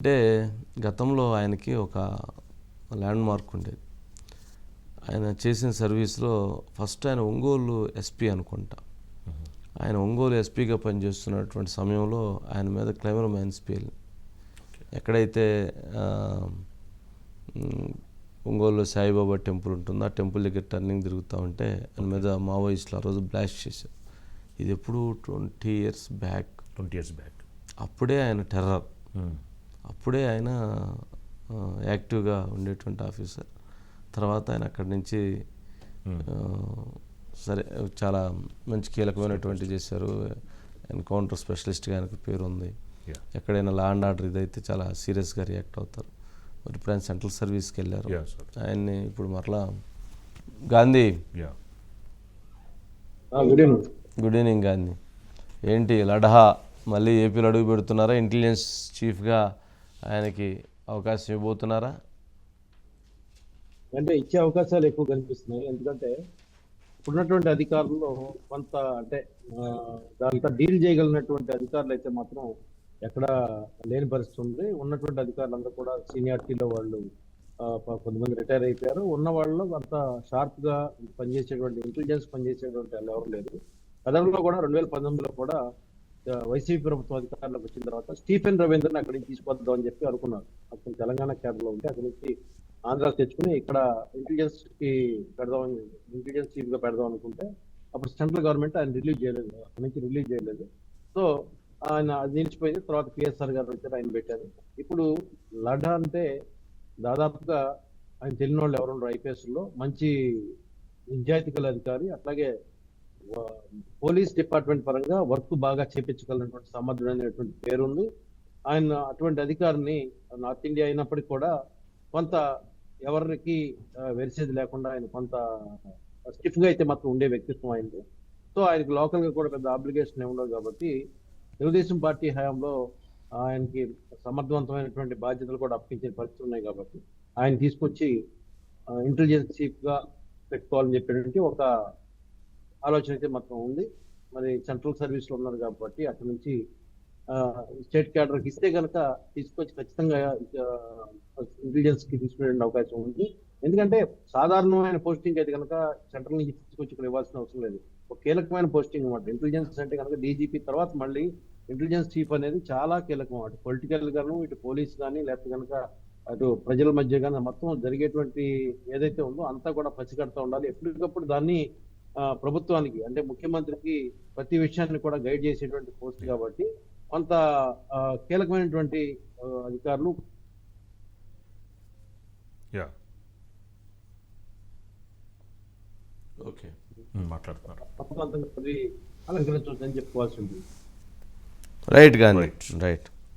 అంటే గతంలో ఆయనకి ఒక ల్యాండ్ మార్క్ ఉండేది. ఆయన చేసిన సర్వీస్లో ఫస్ట్ ఆయన ఒంగోలు ఎస్పీ అనుకుంటా. ఆయన ఒంగోలు ఎస్పీగా పనిచేస్తున్నటువంటి సమయంలో ఆయన మీద క్లైమర్ మైన్స్ పేలి ఎక్కడైతే ఒంగోలులో సాయిబాబా టెంపుల్ ఉంటుందో ఆ టెంపుల్ దగ్గర టర్నింగ్ తిరుగుతూ ఉంటే ఆయన మీద మావోయిస్టులు ఆ రోజు బ్లాస్ట్ చేశారు. ఇది ఎప్పుడు twenty years back. Twenty years back. అప్పుడే ఆయన టెర్రర్. అప్పుడే ఆయన యాక్టివ్గా ఉండేటువంటి ఆఫీసర్. తర్వాత ఆయన అక్కడి నుంచి సరే చాలా మంచి కీలకమైనటువంటి చేశారు. ఎన్కౌంటర్ స్పెషలిస్ట్గా ఆయనకు పేరు ఉంది. ఎక్కడైనా లా అండ్ ఆర్డర్ ఇదైతే చాలా సీరియస్గా రియాక్ట్ అవుతారు. మరి ఇప్పుడు ఆయన సెంట్రల్ సర్వీస్కి వెళ్ళారు. ఆయన్ని ఇప్పుడు మరలా Gandhi. Ya good evening good evening Gandhi. ఏంటి లడహా? మళ్ళీ ఏపీలో అడుగు పెడుతున్నారా? ఇంటెలిజెన్స్ చీఫ్గా ఆయనకి అవకాశం ఇవ్వబోతున్నారా? అంటే ఇచ్చే అవకాశాలు ఎక్కువ కనిపిస్తున్నాయి. ఎందుకంటే ఇప్పుడున్నటువంటి అధికారుల్లో కొంత అంటే దాంతో డీల్ చేయగలిగినటువంటి అధికారులు అయితే మాత్రం ఎక్కడ లేని పరిస్థితి ఉంది. ఉన్నటువంటి అధికారులందరూ కూడా సీనియారిటీలో వాళ్ళు కొంతమంది రిటైర్ అయిపోయారు. ఉన్న వాళ్ళు అంత షార్ప్గా పనిచేసేటువంటి ఇంటెలిజెన్స్ పనిచేసేటువంటి వాళ్ళు ఎవరు లేరు. గతంలో కూడా రెండు వేల పంతొమ్మిదిలో కూడా వైసీపీ ప్రభుత్వం అధికారంలోకి వచ్చిన తర్వాత స్టీఫెన్ రవీంద్రని అక్కడికి తీసుకొద్దాం అని చెప్పి అనుకున్నారు. అతను తెలంగాణ క్యాడర్లో ఉంటే అక్కడి నుంచి ఆంధ్ర తెచ్చుకుని ఇక్కడ ఇంటెలిజెన్స్కి పెడదాం ఇంటెలిజెన్స్ చీఫ్గా పెడదాం అనుకుంటే అప్పుడు సెంట్రల్ గవర్నమెంట్ ఆయన రిలీజ్ చేయలేదు. అక్కడి నుంచి రిలీజ్ చేయలేదు. సో ఆయన అది నిలిచిపోయింది. తర్వాత పిఎస్ఆర్ గారు వచ్చారు ఆయన పెట్టారు. ఇప్పుడు లడా అంటే దాదాపుగా ఆయన తెలియని వాళ్ళు ఎవరు ఉండరు మంచి నిజాయితీ గల అధికారి అట్లాగే పోలీస్ డిపార్ట్మెంట్ పరంగా వర్క్ బాగా చేపించగలిగినటువంటి సమర్థుడైనటువంటి పేరుంది. ఆయన అటువంటి అధికారిని నార్త్ ఇండియా అయినప్పటికీ కూడా కొంత ఎవరికి వెరిసేది లేకుండా ఆయన కొంత స్టిఫ్గా అయితే మాత్రం ఉండే వ్యక్తిత్వం అయింది సో ఆయనకి లోకల్గా కూడా పెద్ద ఆబ్లిగేషన్ ఉండవు కాబట్టి తెలుగుదేశం పార్టీ హయాంలో ఆయనకి సమర్థవంతమైనటువంటి బాధ్యతలు కూడా అప్పించే పరిస్థితులు ఉన్నాయి కాబట్టి ఆయన తీసుకొచ్చి ఇంటెలిజెన్స్ చీఫ్గా పెట్టుకోవాలని చెప్పినటువంటి ఒక ఆలోచన అయితే మాత్రం ఉంది. మరి సెంట్రల్ సర్వీస్లో ఉన్నారు కాబట్టి అక్కడి నుంచి స్టేట్ క్యాడర్కి ఇస్తే కనుక తీసుకొచ్చి ఖచ్చితంగా ఇంటెలిజెన్స్కి తీసుకునే అవకాశం ఉంది. ఎందుకంటే సాధారణమైన పోస్టింగ్ అయితే కనుక సెంట్రల్ నుంచి తీసుకొచ్చి ఇక్కడ ఇవ్వాల్సిన అవసరం లేదు. ఒక కీలకమైన పోస్టింగ్ అనమాట ఇంటెలిజెన్స్ అంటే కనుక డీజీపీ తర్వాత మళ్ళీ ఇంటెలిజెన్స్ చీఫ్ అనేది చాలా కీలకం. అటు పొలిటికల్ గాను ఇటు పోలీస్ కానీ లేకపోతే కనుక అటు ప్రజల మధ్య కానీ మొత్తం జరిగేటువంటి ఏదైతే ఉందో అంతా కూడా పసిగడుతూ ఉండాలి. ఎప్పటికప్పుడు దాన్ని ప్రభుత్వానికి అంటే ముఖ్యమంత్రికి ప్రతి విషయాన్ని కూడా గైడ్ చేసేటువంటి పోస్ట్ కాబట్టి కొంత కీలకమైనటువంటి అధికారులు. యా. ఓకే. మాట్లాడుతున్నారు. తప్పంతంగా అలంకరించవచ్చని చెప్పుకోవాల్సి ఉంటుంది. రైట్ గాంధీ. రైట్.